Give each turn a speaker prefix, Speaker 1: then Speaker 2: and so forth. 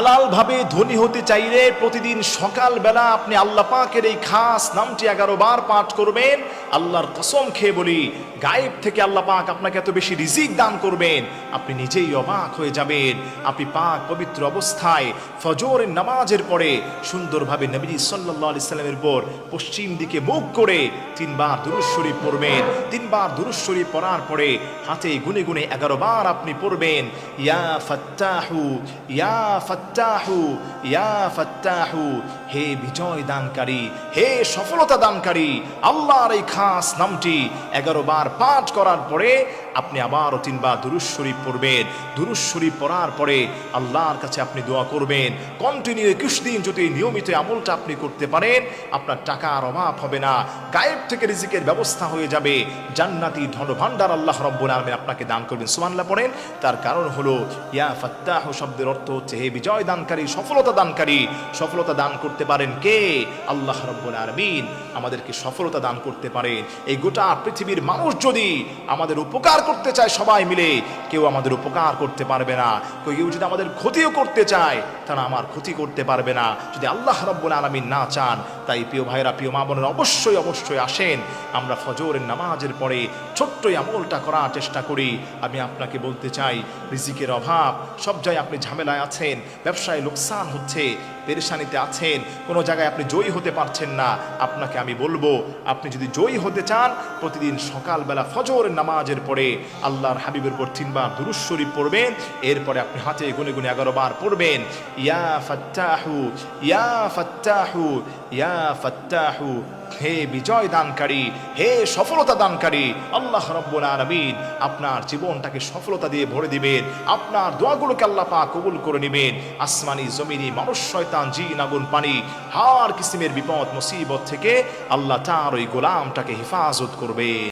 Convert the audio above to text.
Speaker 1: হালাল ভাবে ধনী হতে চাইলে প্রতিদিন সকালবেলা আপনি আল্লাহ পাকের এই খাস নামটি এগারো বার পাঠ করবেন। আল্লাহর কসম খেয়ে বলি, গায়েব থেকে আল্লাহ পাক আপনাকে এত বেশি রিজিক দান করবেন, আপনি নিজেই অবাক হয়ে যাবেন। আপনি পাক পবিত্র অবস্থায় ফজরের নামাজের পরে সুন্দরভাবে নবী সাল্লাহ আলি সাল্লামের পর পশ্চিম দিকে মুখ করে তিনবার দুরুশ্বরী পড়বেন। তিনবার দুরুশ্বরী পড়ার পরে হাতে গুনে গুনে এগারো বার আপনি পড়বেন, ইয়া ফাত্তাহু, ইয়া ফাত্তাহু, ইয়া ফাত্তাহু, হে বিজয় দানকারী, হে সফলতা দানকারী, আল্লাহর এই খাস নামটি এগারো বার পাঠ করার পরে আপনি আবারও তিনবার দুরুজ শরীফ পড়বেন। দুরুজ শরীফ পড়ার পরে আল্লাহর কাছে আপনি দোয়া করবেন। কন্টিনিউ একুশ দিন যদি নিয়মিত আমলটা আপনি করতে পারেন, আপনার টাকার অভাব হবে না। গায়েব থেকে রিজিকের ব্যবস্থা হয়ে যাবে। জান্নাতি ধনভাণ্ডার আল্লাহ রব্বুল আলমিন আপনাকে দান করবেন। সুমানলা পড়েন। তার কারণ হলো, ইয়া ফাত্তাহ শব্দের অর্থ হচ্ছে, হে বিজয় দানকারী, সফলতা দানকারী। সফলতা দান করতে পারেন কে? আল্লাহ রব্বুল আলমিন আমাদেরকে সফলতা দান করতে পারেন। এই গোটা পৃথিবীর মানুষ যদি আমাদের উপকার করতে চায় সবাই মিলে, কেউ আমাদের উপকার করতে পারবে না, কেউ যদি আমাদের ক্ষতিও করতে চায়, তারা আমার ক্ষতি করতে পারবে না। যদি আল্লাহ রব্বুল আলমিন না চান, তাই প্রিয় ভাইরা প্রিয় মা বোনেরা, অবশ্যই অবশ্যই আসেন। আমরা ফজরের নামাজের পরে ছোট্টই আমলটা করার চেষ্টা করি। আমি আপনাকে বলতে চাই, রিজিকের অভাব, সব জায়গায় আপনি ঝামেলায় আছেন, ব্যবসায় লোকসান হচ্ছে, পেরেশানিতে আছেন, কোনো জায়গায় আপনি জয়ী হতে পারছেন না, আপনাকে আমি বলব, আপনি যদি জয়ী হতে চান, প্রতিদিন সকালবেলা ফজরের নামাজের পরে আল্লাহর হাবিবের পর তিনবার দুরুজ শরীফ পড়বেন, এরপরে আপনি হাতে গুনে গুনে এগারো বার পড়বেন, ইয়া ফাত্তাহু ইয়া ফাত্তাহু ইয়া ফাত্তাহু, হে বিজয় দানকারী, হে সফলতা দানকারী, আল্লাহ রব্বুল আলমিন আপনার জীবনটাকে সফলতা দিয়ে ভরে দিবেন, আপনার দোয়াগুলোকে আল্লাহ পা কবুল করে নেবেন, আসমানি, জমিনি, মানুষ, শয়তান, জিন, আগুন, পানি, হার কিসিমের বিপদ, মুসিবত থেকে আল্লাহ তার ওই গোলামটাকে হেফাজত করবে।